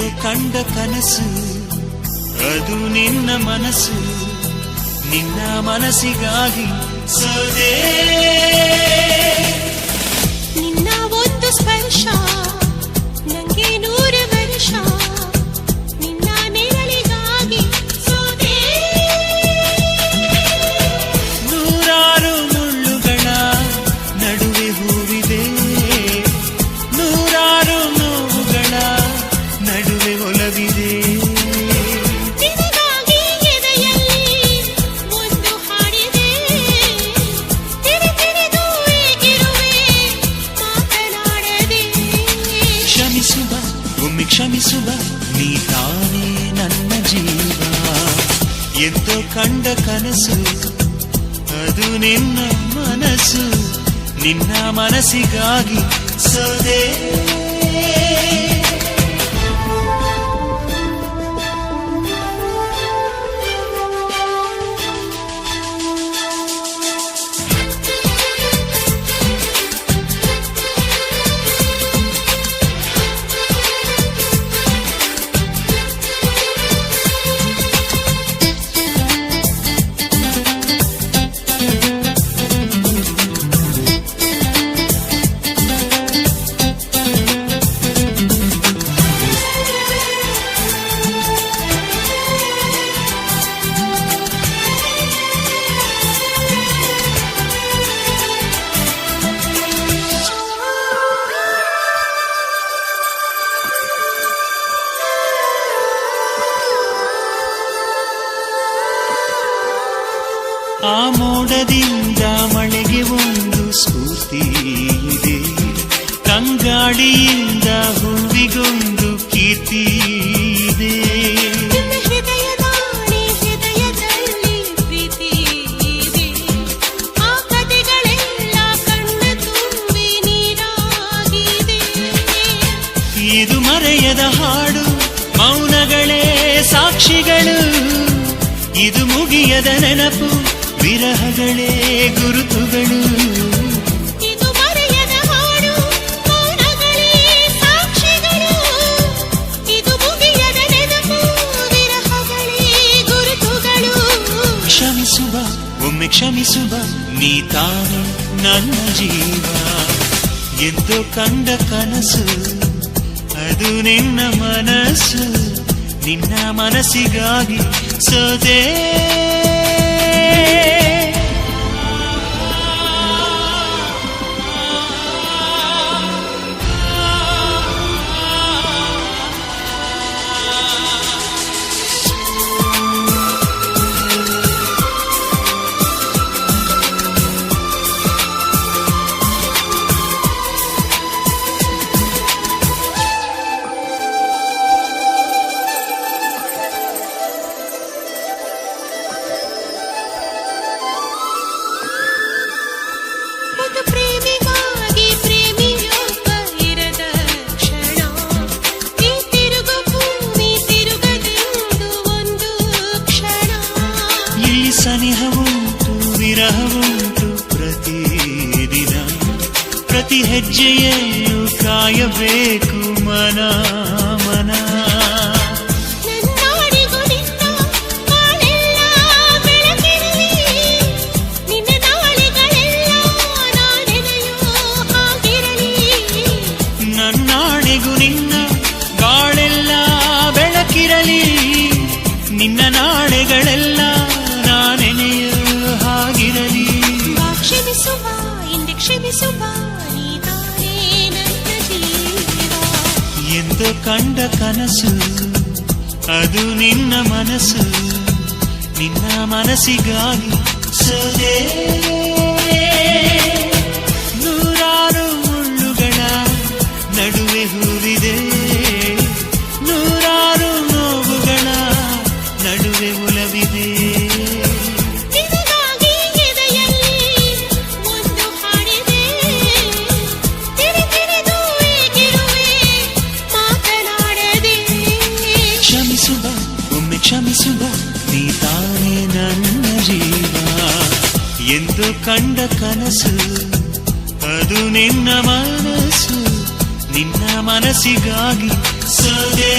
ಎಂದು ಕಂಡ ಕನಸು ಅದು ನಿನ್ನ ಮನಸ್ಸು ನಿನ್ನ ಮನಸ್ಸಿಗಾಗಿ ಸುದೇ ನಿನ್ನ ಒಂದು ಸ್ಪರ್ಶ ಒಮ್ಮೆ ಕ್ಷಮಿಸುವ, ನೀ ತಾನೇ ನನ್ನ ಜೀವ. ಎದ್ದು ಕಂಡ ಕನಸು, ಅದು ನಿನ್ನ ಮನಸ್ಸು ನಿನ್ನ ಮನಸ್ಸಿಗಾಗಿ ಸೋದೆ. ಆ ಮೋಡದಿಂದ ಮಳೆಗೆ ಒಂದು ಸ್ಫೂರ್ತಿ ಇದೆ. ತಂಗಾಡಿಯಿಂದ ಹೂವಿಗೊಂದು ಕೀರ್ತಿ ಇದೆ ಮರೆಯದ ಹಾಡು ಮೌನಗಳೇ ಸಾಕ್ಷಿಗಳು. ಇದು ಮುಗಿಯದ ನೆನಪು ವಿರಹಗಳೇ ಗುರುತುಗಳು. ಕ್ಷಮಿಸುವ ಒಮ್ಮೆ ಕ್ಷಮಿಸುವ ನೀ ತಾನು ನನ್ನ ಜೀವ. ಎಂದು ಕಂಡ ಕನಸು ಅದು ನಿನ್ನ ಮನಸ್ಸು. ನಿನ್ನ ಮನಸ್ಸಿಗಾಗಿ ಸೋದೆ ಪ್ರತಿ ಹೆಜ್ಜೆಯನ್ನು ಕಾಯಬೇಕು ಮನ ಮನ. ನಿನ್ನ ಗಾಳೆಲ್ಲ ನನ್ನಾಣೆಗೂ ನಿನ್ನ ಬಾಳೆಲ್ಲ ಬೆಳಕಿರಲಿ. ಎಂದು ಕಂಡ ಕನಸು, ಅದು ನಿನ್ನ ಮನಸ್ಸು ನಿನ್ನ ಮನಸ್ಸಿಗಾಗಿ ಸೋದೆ ನೂರಾರು ಮುಳ್ಳುಗಳ ನಡುವೆ ಹೂವಿದೆ. ನೂರಾರು ನೋವುಗಳ ನಡುವೆ ಒಲವಿದೆ ಕ್ಷಮಿಸುವ ನೀ ತಾನೇ ನನ್ನ ಜೀವ. ಎಂದು ಕಂಡ ಕನಸು ಅದು ನಿನ್ನ ಮನಸ್ಸು ನಿನ್ನ ಮನಸ್ಸಿಗಾಗಿ ಸೋದೆ.